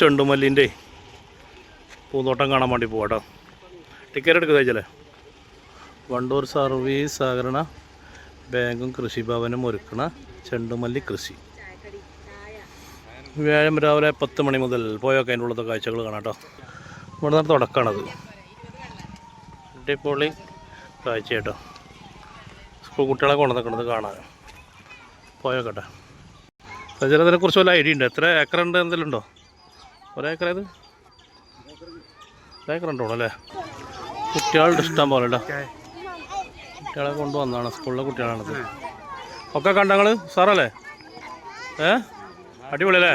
ചെണ്ടുമല്ലിന്റെ പൂന്തോട്ടം കാണാൻ വേണ്ടി പോകട്ടോ ടിക്കറ്റ് എടുക്കുക കഴിച്ചല്ലേ വണ്ടൂർ സർവീസ് സഹകരണ ബാങ്കും കൃഷിഭവനും ഒരുക്കണ ചെണ്ടുമല്ലി കൃഷി. വ്യാഴം രാവിലെ പത്ത് മണി മുതൽ പോയൊക്കെ അതിന്റെ ഉള്ളത്തെ കാഴ്ചകൾ കാണാട്ടോ ഇവിടെ നിന്ന് തുടക്കമാണത്. അടിപൊളി കാഴ്ച കേട്ടോ സ്കൂൾ കുട്ടികളെ കൊണ്ടു നിൽക്കണത് കാണാൻ. പോയോക്കട്ടെ. സജനത്തിനെ കുറിച്ച് വല്ല ഐഡിയ ഉണ്ട്? എത്ര ഏക്കർ ഉണ്ട് എന്തെങ്കിലും ഉണ്ടോ? ഒരേക്കർ ഉണ്ടോ അല്ലേ? കുട്ടികളുടെ ഇഷ്ടം പോലെ കുട്ടികളെ കൊണ്ടുവന്നതാണ് സ്കൂളിലെ കുട്ടികളാണത്. ഒക്കെ കണ്ടങ്ങൾ സാറല്ലേ? ഏ? അടിപൊളിയല്ലേ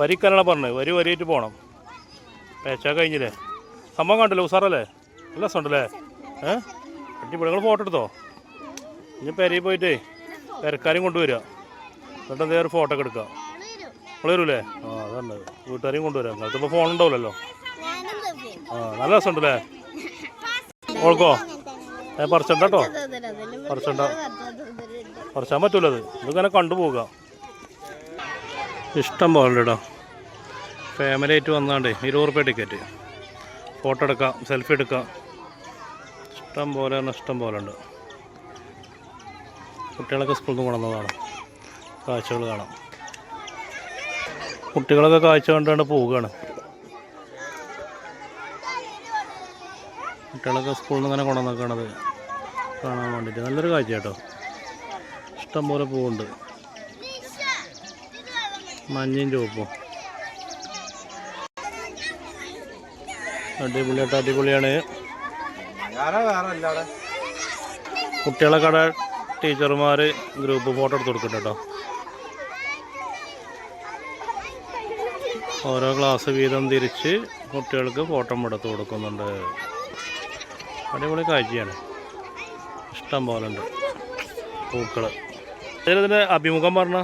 വരിക്കരണ പറഞ്ഞത്. വരി വരിയിട്ട് പോകണം പേച്ചാ കഴിഞ്ഞില്ലേ? സംഭവം കണ്ടല്ലോ ഉസാറല്ലേ? നല്ല രസമുണ്ടല്ലേ? ഏ? അടിപൊളി. നിങ്ങൾ ഫോട്ടോ എടുത്തോ? ഇനി പെരയിൽ പോയിട്ടേ പെരക്കാരും കൊണ്ടുവരിക. എന്നിട്ട് എന്തേ ഫോട്ടോ ഒക്കെ എടുക്കുക വരൂലേ ആ അതാണ് വീട്ടുകാരെയും കൊണ്ടുവരാം. ഇപ്പോൾ ഫോൺ ഉണ്ടാവില്ലല്ലോ ആ നല്ല രസമുണ്ടല്ലേ? ഓൾക്കോ? ഏ പറിച്ചണ്ട കേട്ടോ പറിച്ചണ്ട പറിച്ചാൻ പറ്റൂലത് ഇതിങ്ങനെ കണ്ടുപോവുക ഇഷ്ടം പോലെ കേട്ടോ ഫാമിലി ആയിട്ട് വന്നാണ്ടേ ഇരുപത് റുപ്യ ടിക്കറ്റ് ഫോട്ടോ എടുക്കാം സെൽഫി എടുക്കാം. ഇഷ്ടം പോലെ ഇഷ്ടം പോലെ ഉണ്ട്. കുട്ടികളൊക്കെ സ്കൂളിൽ നിന്ന് കൊണ്ടുവന്നതാണ്. കാഴ്ചകൾ കാണാം. കുട്ടികളൊക്കെ കാഴ്ച കണ്ടാണ് പോവുകയാണ്. കുട്ടികളൊക്കെ സ്കൂളിൽ നിന്ന് തന്നെ കൊണ്ടുവന്നേക്കണത് കാണാൻ വേണ്ടിയിട്ട്. നല്ലൊരു കാഴ്ച കേട്ടോ. ഇഷ്ടം പോലെ പൂവുണ്ട്. മഞ്ഞയും ചുവപ്പും. അടിപൊളിയായിട്ട് അടിപൊളിയാണ്. കുട്ടികളെ കട ടീച്ചർമാർ ഗ്രൂപ്പ് ഫോട്ടോ എടുത്ത് കൊടുക്കുന്നുണ്ട് കേട്ടോ. ഓരോ ക്ലാസ് വീതം തിരിച്ച് കുട്ടികൾക്ക് ഫോട്ടോ എടുത്ത് കൊടുക്കുന്നുണ്ട്. അടിപൊളി കാഴ്ചയാണ്. ഇഷ്ടം പോലെ ഉണ്ട് പൂക്കൾ ഇതിന്റെ അഭിമുഖം പറഞ്ഞ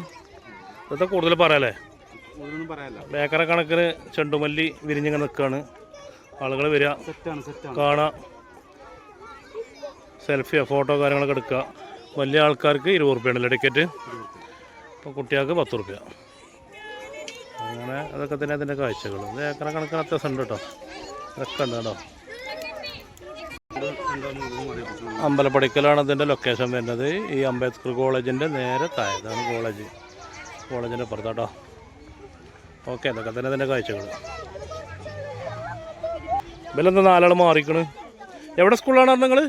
ഇതൊക്കെ കൂടുതൽ പറയാലേ പറയാല്ല ബേക്കറ കണക്കിന് ചെണ്ടുമല്ലി വിരിഞ്ഞിങ്ങനെ നിൽക്കുകയാണ് ആളുകൾ വരിക. കാണാം. സെൽഫിയോ ഫോട്ടോ കാര്യങ്ങളൊക്കെ എടുക്കുക. വലിയ ആൾക്കാർക്ക് ഇരുപത് റുപ്യാണല്ലേ ടിക്കറ്റ്. അപ്പോൾ കുട്ടികൾക്ക് പത്ത് റുപ്യ. അങ്ങനെ അതൊക്കെ തന്നെ അതിന്റെ കാഴ്ചകൾ. ഇത് ഏക്കറ കണക്കിന് അത്യാവശ്യം ഉണ്ട് കേട്ടോ ഇതൊക്കെ ഉണ്ട് കേട്ടോ. അമ്പലപ്പടിക്കലാണ് ഇതിന്റെ ലൊക്കേഷൻ വരുന്നത്. ഈ അംബേദ്കർ കോളേജിന്റെ നേരെ താഴെതാണ് കോളേജ്. കോളേജിന്റെ പുറത്താട്ടോ ഓക്കെ അതൊക്കെ തന്നെ അതിന്റെ കാഴ്ചകൾ. ഇവലെന്താ നാലാൾ മാറിക്കണ്? എവിടെ സ്കൂളാണ് നിങ്ങൾ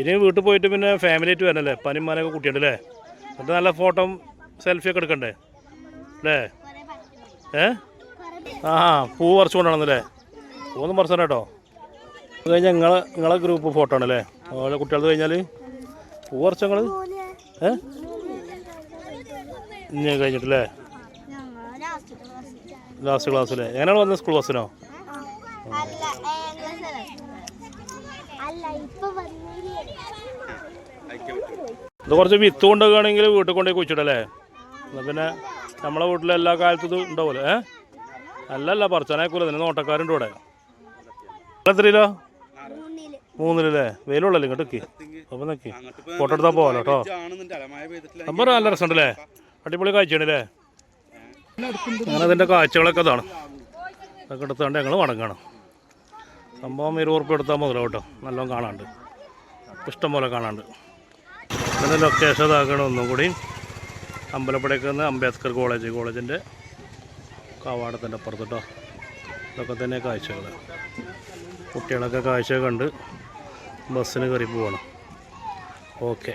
ഇനി വീട്ടിൽ പോയിട്ട് പിന്നെ ഫാമിലി ആയിട്ട് വരണല്ലേ? പനിമാനൊക്കെ കുട്ടിയുണ്ടല്ലേ എന്നിട്ട് നല്ല ഫോട്ടോ സെൽഫി ഒക്കെ എടുക്കണ്ടേ? അല്ലേ? ഏ? ആ പൂ പറിച്ചു കൊണ്ടാണെന്നല്ലേ പൂന്നും പറിച്ചാണ് കേട്ടോ. അത് കഴിഞ്ഞാൽ നിങ്ങളെ നിങ്ങളെ ഗ്രൂപ്പ് ഫോട്ടോ ആണല്ലേ ഓരോ കുട്ടികളത് കഴിഞ്ഞാൽ പൂ പറിച്ച നിങ്ങൾ ഏ? ഇനി കഴിഞ്ഞിട്ടല്ലേ ലാസ്റ്റ് ക്ലാസ്സിലെ എങ്ങനെയാണ് വന്നത് സ്കൂൾ ബസ്സിനോ ഇത് കുറച്ച് വിത്ത് കൊണ്ടുപോവുകയാണെങ്കിൽ വീട്ടിൽ കൊണ്ടുപോയി കുഴിച്ചിടല്ലേ? എന്നാൽ പിന്നെ നമ്മളെ വീട്ടിൽ എല്ലാ കാലത്തും ഇത് ഉണ്ടാവുമല്ലോ ഏ? അല്ലല്ല പറിച്ചാനേക്കൂല നിന്നെ നോട്ടക്കാരുണ്ട് ഇവിടെ. എത്രയിലോ? മൂന്നിൽ. മൂന്നിലല്ലേ? വെയിലുള്ളല്ലേ ഇങ്ങോട്ട് നിൽക്കി അപ്പം നിൽക്കി ഫോട്ടോ എടുത്താൽ പോകാലോ കേട്ടോ നമ്പർ നല്ല രസമുണ്ടല്ലേ അടിപൊളി കാഴ്ചയാണല്ലേ? അങ്ങനെ അതിന്റെ കാഴ്ചകളൊക്കെ അതാണ് അതൊക്കെ എടുത്തുകൊണ്ട് ഞങ്ങൾ മടങ്ങണം സംഭവം ഇരുപത് ഉറുപ്പ് എടുത്താൽ മുതലോ കേട്ടോ. നല്ലോണം കാണാണ്ട്. ഇഷ്ടം പോലെ കാണാണ്ട്. അങ്ങനെ ലൊക്കേഷൻ ഇതാക്കണം ഒന്നും കൂടി. അമ്പലപ്പുഴയ്ക്ക് നിന്ന് അംബേദ്കർ കോളേജ് കോളേജിന്റെ കവാടത്തിന്റെ അപ്പുറത്ത് കേട്ടോ ഇതൊക്കെ തന്നെ കാഴ്ചകൾ കുട്ടികളൊക്കെ കാഴ്ച കണ്ട് ബസ്സിന് കയറി പോകണം ഓക്കെ.